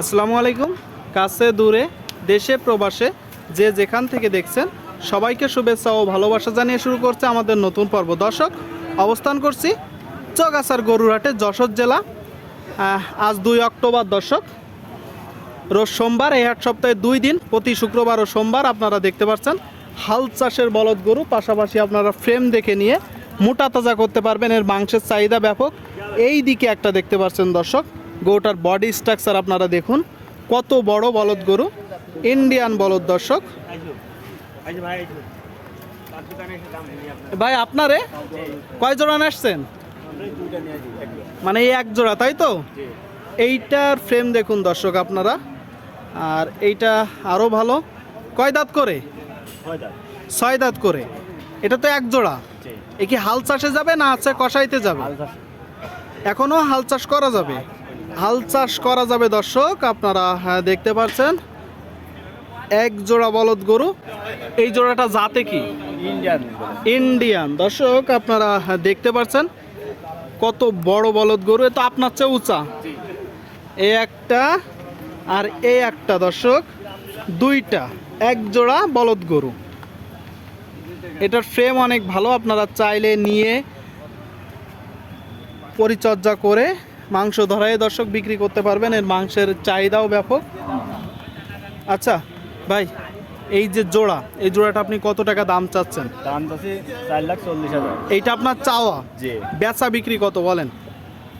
আসসালামু আলাইকুম। কাছে, দূরে, দেশে, প্রবাসে যে যেখান থেকে দেখছেন, সবাইকে শুভেচ্ছা ও ভালোবাসা জানিয়ে শুরু করছে আমাদের নতুন পর্ব। দর্শক, অবস্থান করছি চগাছার গরুরহাটে যশোর জেলা। আজ দুই অক্টোবর, দর্শক। রোজ সোমবার, এই হাট সপ্তাহে দুই দিন, প্রতি শুক্রবার ও সোমবার আপনারা দেখতে পাচ্ছেন, হাল চাষের বলদ গরু, পাশাপাশি আপনারা ফ্রেম দেখে নিয়ে মোটা তাজা করতে পারবেন, এর মাংসের চাহিদা ব্যাপক। এই দিকে একটা দেখতে পাচ্ছেন, দর্শক। গরুটার বডি স্ট্রাকচার আপনারা দেখুন। কত বড় বলদ গরু। ইন্ডিয়ান বলদ দর্শক। ভাই আপনারে? কয় জোড়া আসছেন? মানে এই এক জোড়া তাই তো? এইটার ফ্রেম দেখুন দর্শক আপনারা। আর এইটা আরও ভালো। কয় দাঁত করে? ছয় দাঁত করে। এটা তো এক জোড়া। এ কি হাল চাষে যাবে না আছে কষাইতে যাবে? এখনও হাল চাষ করা যাবে? হাল চাষ করা যাবে দর্শক। আপনারা হ্যাঁ, দেখতে পাচ্ছেন। এক জোড়া বলদ গরু। এই জোড়াটা জাতে কি? ইন্ডিয়ান। ইন্ডিয়ান। দর্শক আপনারা হ্যাঁ, দেখতে পাচ্ছেন। কত বড় বলদ গরু। এ তো আপনার চেয়ে উঁচা। এই একটা আর এ একটা দর্শক। দুইটা। এক জোড়া বলদ গরু। এটার ফ্রেম অনেক ভালো। আপনারা চাইলে নিয়ে পরিচর্যা করে মাংস ধরাই দর্শক বিক্রি করতে পারবেন। এর মাংসের চাহিদাও ব্যাপক। আচ্ছা ভাই এই যে জোড়া এই জোড়াটা আপনি কত টাকা দাম চাচ্ছেন? দাম আছে চার লাখ চল্লিশ হাজার। এইটা আপনার চাওয়া? জি। বেচা বিক্রি কত বলেন?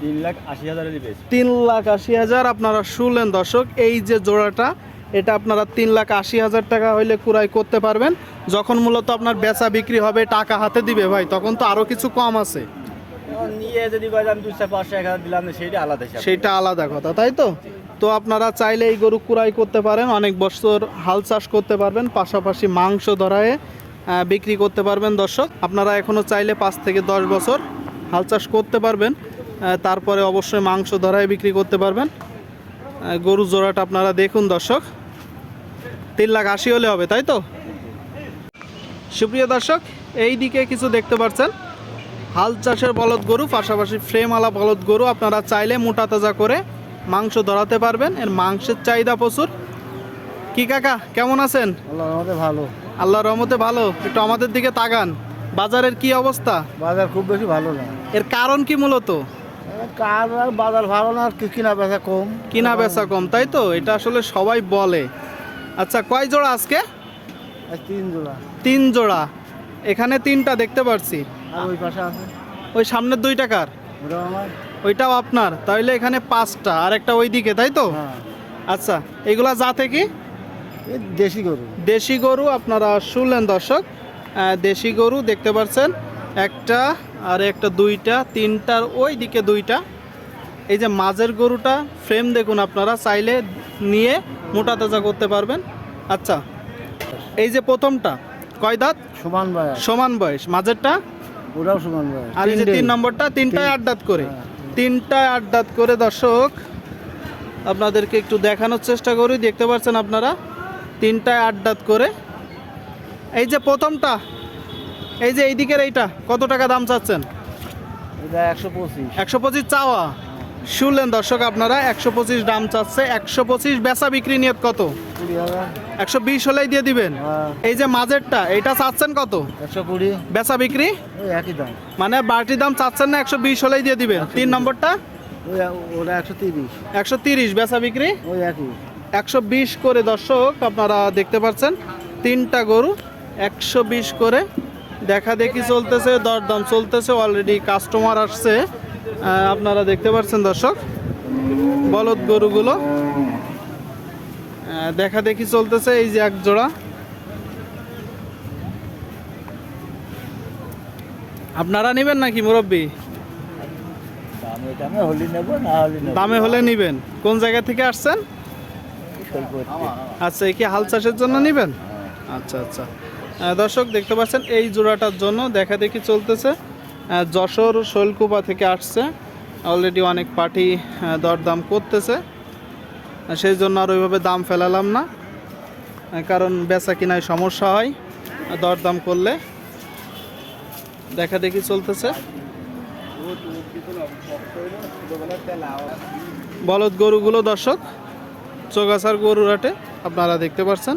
তিন লাখ আশি হাজারের বেশ। তিন লাখ আশি হাজার আপনারা শুনলেন দর্শক এই যে জোড়াটা এটা আপনারা তিন লাখ আশি হাজার টাকা হইলে কুড়াই করতে পারবেন। যখন মূলত আপনার বেচা বিক্রি হবে টাকা হাতে দিবে ভাই তখন তো আরও কিছু কম আছে। নিয়ে যদি কয় আমি দুশো পাঁচশো এক হাজার দিলাম না আলাদা হিসাব। আলাদা কথা তাই তো? তো আপনারা চাইলে এই গরু কুড়াই করতে পারেন অনেক বছর হাল চাষ করতে পারবেন পাশাপাশি মাংস ধরায় বিক্রি করতে পারবেন দর্শক। আপনারা এখনও চাইলে পাঁচ থেকে দশ বছর হাল চাষ করতে পারবেন তারপরে অবশ্যই মাংস ধরায় বিক্রি করতে পারবেন। গরু জোড়াটা আপনারা দেখুন দর্শক। তিন লাখ আশি হলে হবে তাই তো? সুপ্রিয় দর্শক এই দিকে কিছু দেখতে পাচ্ছেন। হাল চাষের বলদ গরু পাশাপাশি ফ্রেমওয়ালা বলদ গরু আপনারা চাইলে মোটা তাজা করে মাংস ধরাতে পারবেন। এর মাংসের চাহিদা প্রচুর। কি কাকা কেমন আছেন? আল্লাহ আমাদের ভালো। আল্লাহর রহমতে ভালো। একটু আমাদের দিকে তাকান। বাজারের কি অবস্থা? বাজার খুব বেশি ভালো না। এর কারণ কি মূলত? কার বাজার ভালো না আর কি কিনা বেচা কম। কিনা বেচা কম তাই তো? এটা আসলে সবাই বলে। আচ্ছা কয় জোড়া আজকে? তিন জোড়া। তিন জোড়া। এখানে তিনটা দেখতে পাচ্ছি আর ওই পাশে আছে। ওই সামনের দুই টাকার ওটা আমার। ওইটাও আপনার। তাহলে এখানে পাঁচটা আর একটা ওইদিকে তাই তো? হ্যাঁ। আচ্ছা এগুলা জাতে কি? এই দেশি গরু। দেশি গরু আপনারা শুনলেন দর্শক। দেশি গরু দেখতে পাচ্ছেন। একটা আর একটা দুইটা তিনটার ওই দিকে দুইটা। এই যে মাঝের গরুটা ফ্রেম দেখুন আপনারা চাইলে নিয়ে মোটা তাজা করতে পারবেন। আচ্ছা এই যে প্রথমটা কয় দাঁত? সমান বাজার সমান বয়স। মাঝেরটা? ওটাও সমান আর এই যে তিন নম্বরটা তিনটায় আট দাঁত করে। হ্যাঁ, তিনটায় আট দাঁত করে দর্শক আপনাদেরকে একটু দেখানোর চেষ্টা করি। দেখতে পাচ্ছেন আপনারা? তিনটায় আট দাঁত করে। এই যে প্রথমটা এই যে এই দিকের এইটা কত টাকা দাম চাচ্ছেন? একশো পঁচিশ চাওয়া। শুনলেন দর্শক আপনারা একশো পঁচিশ দাম চাচ্ছে একশো পঁচিশ বেচা বিক্রি নিয়ত কত? কুড়ি হাজার। একশো বিশ হলেই দিয়ে দিবেন? হ্যাঁ। এই যে মাঝেরটা এইটা চাচ্ছেন কত? একশো কুড়ি। বেচা বিক্রি? একই দাম। মানে বাড়তি দাম চাচ্ছেন না একশো বিশ হলেই দিয়ে দিবেন? তিন নম্বরটা? একশো তিরিশ। একশো তিরিশ বেচা বিক্রি? ওই একই। একশো বিশ করে দর্শক আপনারা দেখতে পাচ্ছেন তিনটা গরু একশো বিশ করে। দেখা দেখি চলতেছে দরদাম চলতেছে অলরেডি কাস্টমার আসছে। আপনারা দেখতে পাচ্ছেন দর্শক বলদ গরুগুলো। দেখা দেখি চলতেছে এই যে এক জোড়া। আপনারা নেবেন নাকি মুরব্বী? দামে হলি নিবেন। কোন জায়গা থেকে আসছেন? আচ্ছা এই কি হাল চাষের জন্য নেবেন? আচ্ছা আচ্ছা। আহ, দর্শক দেখতে পাচ্ছেন এই জোড়াটার জন্য দেখা দেখি চলতেছে। যশোর শৈলকুপা থেকে আসছে। অলরেডি অনেক পার্টি দরদাম করতেছে। সেই জন্য আর ওইভাবে দাম ফেলালাম না, কারণ বেচা কিনায় সমস্যা হয়, দরদাম করলে দেখা দেখি চলতেছে। বলদ গরুগুলো দর্শক, চোগাছার গরুরাটে আপনারা দেখতে পাচ্ছেন